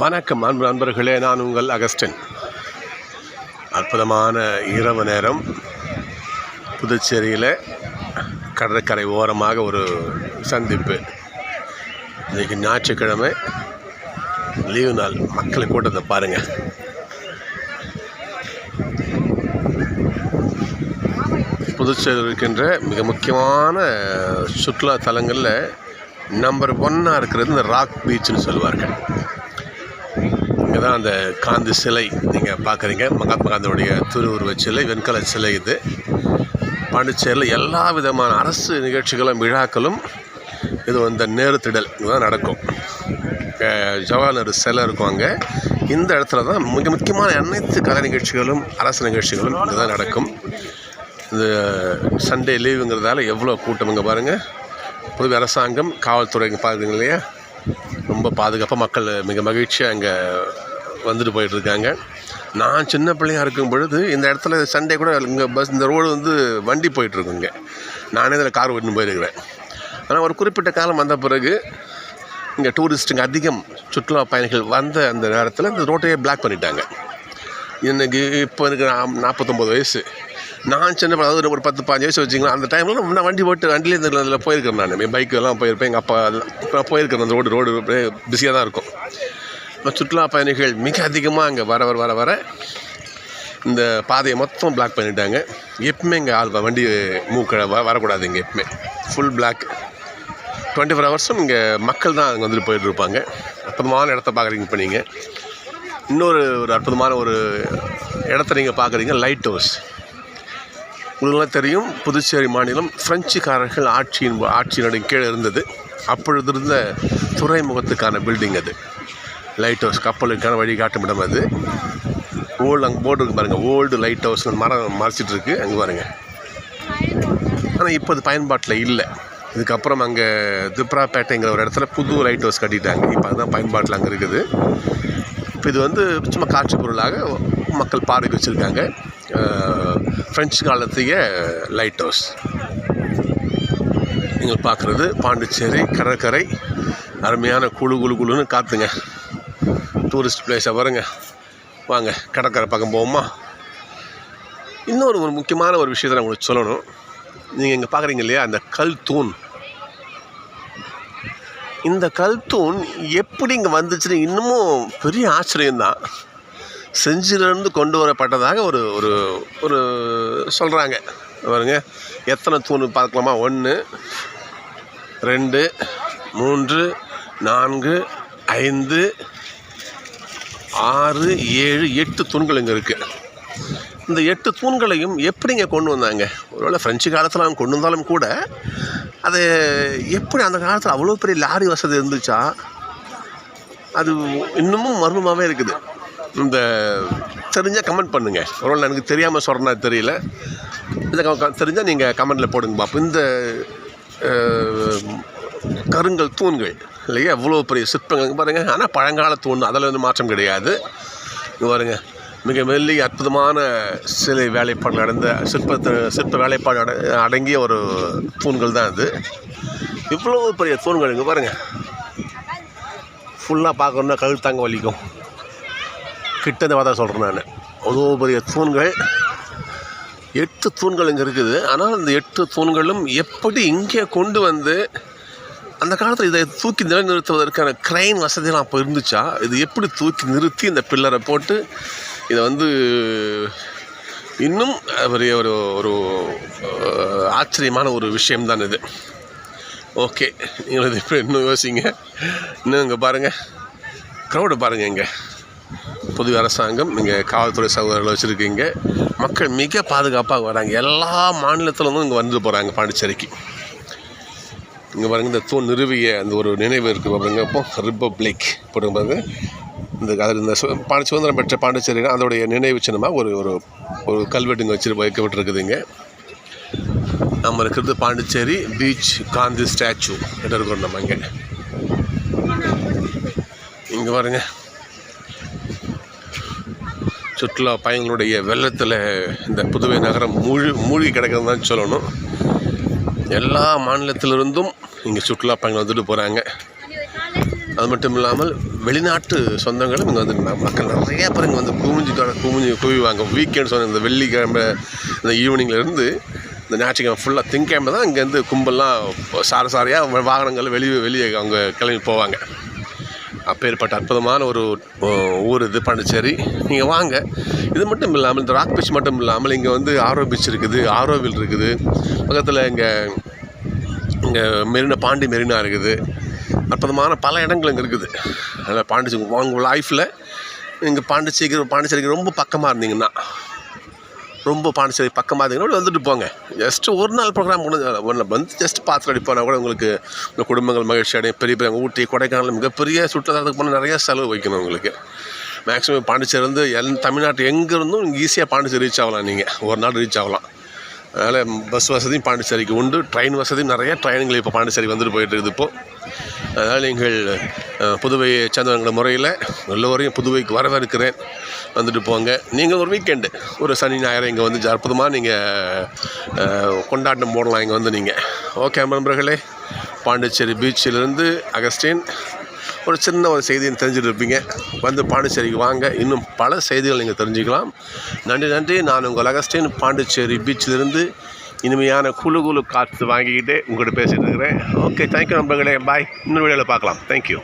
வணக்கம் அன்பு நண்பர்களே நான் உங்கள் அகஸ்டின். அற்புதமான இரவு நேரம். புதுச்சேரியில் கடற்கரை ஓரமாக ஒரு சந்திப்பு. இன்றைக்கி ஞாயிற்றுக்கிழமை லீவு நாள். மக்கள் கூட்டத்தை பாருங்கள் புதுச்சேரியில் இருக்கின்ற மிக முக்கியமான சுற்றுலா தலங்களில் நம்பர் ஒன்னாக இருக்கிறது இந்த ராக் பீச்சுன்னு சொல்லுவார்கள். இங்கே தான் அந்த காந்தி சிலை நீங்கள் பார்க்குறீங்க. மகாத்மா காந்தியுடைய திருவுருவ சிலை வெண்கல சிலை இது. பாண்டிச்சேரியில் எல்லா விதமான அரசு நிகழ்ச்சிகளும் விழாக்களும் இது வந்து நேருத்திடல் இதுதான் நடக்கும். ஜவஹர்லால் நேரு சிலை இருக்கும் அங்கே. இந்த இடத்துல தான் மிக முக்கியமான அனைத்து கலை நிகழ்ச்சிகளும் அரசு நிகழ்ச்சிகளும் இங்கே தான் நடக்கும். இது சண்டே லீவுங்கிறதால எவ்வளோ கூட்டம் இங்கே பாருங்கள் புது அரசாங்கம் காவல்துறை பார்க்குறீங்க இல்லையா? ரொம்ப பாதுகாப்பாக மக்கள் மிக மகிழ்ச்சியாக இங்கே வந்துட்டு போயிட்டுருக்காங்க. நான் சின்ன பிள்ளையா இருக்கும் பொழுது இந்த இடத்துல சண்டே கூட இங்கே பஸ் இந்த ரோடு வந்து வண்டி போயிட்டுருக்குங்க. நானே இதில் கார் ஓட்டின்னு போயிருக்கிறேன். ஆனால் ஒரு குறிப்பிட்ட காலம் வந்த பிறகு இங்கே டூரிஸ்ட்டுங்க அதிகம் சுற்றுலா பயணிகள் வந்த அந்த நேரத்தில் இந்த ரோட்டையே பிளாக் பண்ணிட்டாங்க. எனக்கு இப்போ எனக்கு நா- நாற்பத்தொம்பது வயசு. நான் சின்ன அதாவது ஒரு பத்து பாஞ்சு வயசு வச்சிங்களா அந்த டைமில் நான் வண்டி ஓட்டு வண்டியிலே இந்த போயிருக்கேன் போயிருக்கிறேன் நான். என் பைக்கெல்லாம் போயிருப்பேன் எங்கள் அப்பா எல்லாம் போயிருக்கிறேன் அந்த ரோடு ரோடு பிஸியாக தான் இருக்கும். சுற்றுலா பயணிகள் மிக அதிகமாக அங்கே வர வர வர வர இந்த பாதையை மொத்தம் பிளாக் பண்ணிட்டாங்க. எப்பவுமே இங்கே ஆள் வண்டி மூக்க வ வரக்கூடாது இங்கே எப்பவுமே. ஃபுல் பிளாக் டுவெண்ட்டி ஃபோர் ஹவர்ஸும் இங்கே மக்கள் தான் அங்கே வந்துட்டு போயிட்டு இருப்பாங்க. அற்புதமான இடத்த பார்க்குறீங்க இப்போ நீங்கள் இன்னொரு ஒரு அற்புதமான ஒரு இடத்த நீங்கள் பார்க்குறீங்க லைட் ஹவுஸ் உங்களுக்குலாம் தெரியும் புதுச்சேரி மாநிலம் பிரெஞ்சுக்காரர்கள் ஆட்சியின் ஆட்சியினுடைய கீழே இருந்தது. அப்பொழுது இருந்த துறைமுகத்துக்கான பில்டிங் அது. லைட் ஹவுஸ் கப்பலுக்கான வழிகாட்டும் இடம் அது. ஓல்டு அங்கே போர்டு இருக்கு பாருங்கள் ஓல்டு லைட் ஹவுஸ் மரம் மறைச்சிட்டு இருக்குது அங்கே பாருங்கள் ஆனால் இப்போ அது பயன்பாட்டில் இல்லை. இதுக்கப்புறம் அங்கே திப்ராப்பேட்டைங்கிற ஒரு இடத்துல புது லைட் ஹவுஸ் கட்டிட்டாங்க. இப்போ அதுதான் பயன்பாட்டில் அங்கே இருக்குது. இப்போ இது வந்து சும்மா காட்சி பொருளாக மக்கள் பார்வைக்கு வச்சுருக்காங்க. ஃப்ரெஞ்சு காலத்திய லைட் ஹவுஸ் நீங்கள் பார்க்குறது பாண்டிச்சேரி கடற்கரை. அருமையான குழு குழு குழுன்னு காத்துங்க. டூரிஸ்ட் பிளேஸை வருங்க வாங்க கடற்கரை பக்கம் போவோமா? இன்னொரு ஒரு முக்கியமான ஒரு விஷயத்தை நான் உங்களுக்கு சொல்லணும். நீங்கள் இங்கே பார்க்குறீங்க இல்லையா அந்த கல் தூண். இந்த கல் தூண் எப்படி இங்கே வந்துச்சுன்னு இன்னமும் பெரிய ஆச்சரியம்தான். செஞ்சிலிருந்து கொண்டு வரப்பட்டதாக ஒரு ஒரு ஒரு சொல்கிறாங்க பாருங்க எத்தனை தூண் பார்க்கலாமா? ஒன்று ரெண்டு மூன்று நான்கு ஐந்து ஆறு ஏழு எட்டு தூண்கள் இங்கே இருக்குது இந்த எட்டு தூண்களையும் எப்படிங்க கொண்டு வந்தாங்க? ஒருவேளை ஃப்ரெஞ்சு காலத்தில் அவங்க கொண்டு வந்தாலும் கூட அது எப்படி அந்த காலத்தில் அவ்வளோ பெரிய லாரி வசதி இருந்துச்சா? அது இன்னமும் மர்மமாகவே இருக்குது. இந்த தெரிஞ்சால் கமெண்ட் பண்ணுங்கள் ஒருவேளை எனக்கு தெரியாமல் சொல்கிறனா தெரியல. இதை தெரிஞ்சால் நீங்கள் கமெண்டில் போடுங்க பார்ப்போம் இந்த கருங்கல் தூண்கள். இல்லையா? எவ்வளோ பெரிய சிற்பங்கள். பாருங்கள் ஆனால் பழங்கால தூண். அதில் வந்து மாற்றம் கிடையாது. இங்கே பாருங்க. மிக மெல்லிய அற்புதமான சிலை வேலைப்பாடு நடந்த சிற்பத்தை சிற்ப வேலைப்பாடு அட அடங்கிய ஒரு தூண்கள் தான் அது. இவ்வளோ பெரிய தூண்கள் இங்கே பாருங்கள் ஃபுல்லாக பார்க்கணுன்னா கழுத்து தாங்க வலிக்கும். கிட்ட இந்த வாதம் சொல்கிறேன் நான். அவ்வளோ பெரிய தூண்கள். எட்டு தூண்கள் இங்கே இருக்குது. ஆனால் அந்த எட்டு தூண்களும் எப்படி இங்கே கொண்டு வந்து அந்த காலத்தில் இதை தூக்கி நிலைநிறுத்துவதற்கான க்ரைன் வசதியெல்லாம் அப்போ இருந்துச்சா? இது எப்படி தூக்கி நிறுத்தி இந்த பில்லரை போட்டு இதை வந்து இன்னும் பெரிய ஒரு ஒரு ஆச்சரியமான ஒரு விஷயம்தான் இது. ஓகே நீங்கள் இது இப்போ இன்னும் யோசிங்க. இன்னும் இங்கே பாருங்கள் க்ரௌடு பாருங்கள் இங்கே. புது அரசாங்கம் இங்கே காவல்துறை சகோதரர்கள் வச்சுருக்கீங்க. மக்கள் மிக பாதுகாப்பாக வராங்க. எல்லா மாநிலத்திலேருந்தும் இங்கே வந்து போகிறாங்க பாண்டிச்சேரிக்கு. இங்கே பாருங்க இந்த தூண் நிறுவிய அந்த ஒரு நினைவு இருக்குது பாருங்க இப்போ ரிப்பப்ளிக் போட்டு பாருங்க. இந்த அதில் இந்த சு- பாண்டி சுதந்திரம் பெற்ற பாண்டிச்சேரியில் அதோடைய நினைவு சின்னமாக ஒரு ஒரு ஒரு கல்வெட்டு இங்கே வச்சு வைக்கப்பட்டிருக்குதுங்க நம்ம இருக்கிறது பாண்டிச்சேரி பீச் காந்தி ஸ்டாச்சு. கிட்ட இருக்கிறோம் நம்ம இங்கே. இங்கே பாருங்க. சுற்றுலா பயணிகளுடைய வெள்ளத்தில் இந்த புதுவை நகரம் மூழ்கி மூழ்கி கிடக்குதுன்னு தான் சொல்லணும். எல்லா மாநிலத்திலிருந்தும் இங்கே சுற்றுலா பயணிகள் வந்துட்டு போகிறாங்க அது மட்டும் இல்லாமல் வெளிநாட்டு சொந்தங்களும் இங்கே வந்து மக்கள் நிறையா பேர் இங்கே வந்து குமிஞ்சு க- குமிஞ்சு குவிவாங்க வீக்கெண்ட் சொன்ன இந்த வெள்ளிக்கிழமை இந்த ஈவினிங்லேருந்து இந்த ஞாயிற்றுக்கிழமை ஃபுல்லாக திங்கக்கிழமை தான் இங்கேருந்து கும்பல்லாம் சார சாரையாக வாகனங்கள் வெளியே வெளியே அவங்க கிளம்பி போவாங்க. அப்பேற்பட்ட அற்புதமான ஒரு ஊர் இது பாண்டிச்சேரி. நீங்கள் வாங்க. இது மட்டும் இல்லாமல் இந்த ராக் பீச் மட்டும் இல்லாமல் இங்கே வந்து ஆரோ பீச் இருக்குது ஆரோவில் இருக்குது. பக்கத்தில் இங்கே இங்கே மெரினா பாண்டி மெரினா இருக்குது. அற்புதமான பல இடங்கள் இங்கே இருக்குது. அதில் பாண்டிச்சேரி உங்கள் லைஃப்பில் இங்கே பாண்டிச்சேரி பாண்டிச்சேரிக்கு ரொம்ப பக்கமாக இருந்தீங்கன்னா ரொம்ப பாண்டிச்சேரி பக்கமாக இருந்தீங்கன்னா வந்துட்டு போங்க. ஜஸ்ட் ஒரு நாள் ப்ரோக்ராம் முடிஞ்ச ஒன்று வந்து ஜஸ்ட் பார்த்துட்டு அடிப்போனா கூட உங்களுக்கு உங்கள் குடும்பங்கள் மகிழ்ச்சி அடையும். பெரிய பெரிய ஊட்டி கொடைக்கானல் மிகப்பெரிய சுற்றுலாத்துக்கு போனால் நிறைய செலவு வைக்கணும் உங்களுக்கு. மேக்ஸிமம் பாண்டிச்சேரி வந்து எல் தமிழ்நாட்டு எங்கே இருந்தும் ஈஸியாக பாண்டிச்சேரி ரீச் ஆகலாம் நீங்கள் ஒரு நாள் ரீச் ஆகலாம். அதனால் பஸ் வசதியும் பாண்டிச்சேரிக்கு உண்டு. ட்ரெயின் வசதியும் நிறைய. ட்ரெயின்கள் இப்போ பாண்டிச்சேரி வந்துட்டு போயிட்டு இருக்குது இப்போது அதனால் நீங்கள் புதுவையை சேர்ந்தவங்கிற முறையில் எல்லோரையும் புதுவைக்கு வரவேற்கிறேன். வந்துட்டு போங்க. நீங்கள் ஒரு வீக்கெண்டு ஒரு சனி ஞாயிறு இங்கே வந்து அற்புதமாக நீங்கள் கொண்டாட்டம் போடலாம் இங்கே வந்து நீங்கள் ஓகே நண்பர்களே பாண்டிச்சேரி பீச்சிலிருந்து அகஸ்டின் ஒரு சின்ன ஒரு செய்தியை தெரிஞ்சுட்டு இருப்பீங்க வந்து பாண்டிச்சேரிக்கு வாங்க. இன்னும் பல செய்திகள் நீங்கள் தெரிஞ்சுக்கலாம். நன்றி நன்றி. நான் உங்கள் அகஸ்டின் பாண்டிச்சேரி பீச்சிலிருந்து இனிமையான குழு குழு காற்று வாங்கிக்கிட்டு உங்கள்கிட்ட பேசிகிட்டு இருக்கிறேன். ஓகே தேங்க்யூ நண்பர்களே. பாய் இன்னொரு வீடியோவில் பார்க்கலாம். தேங்க்யூ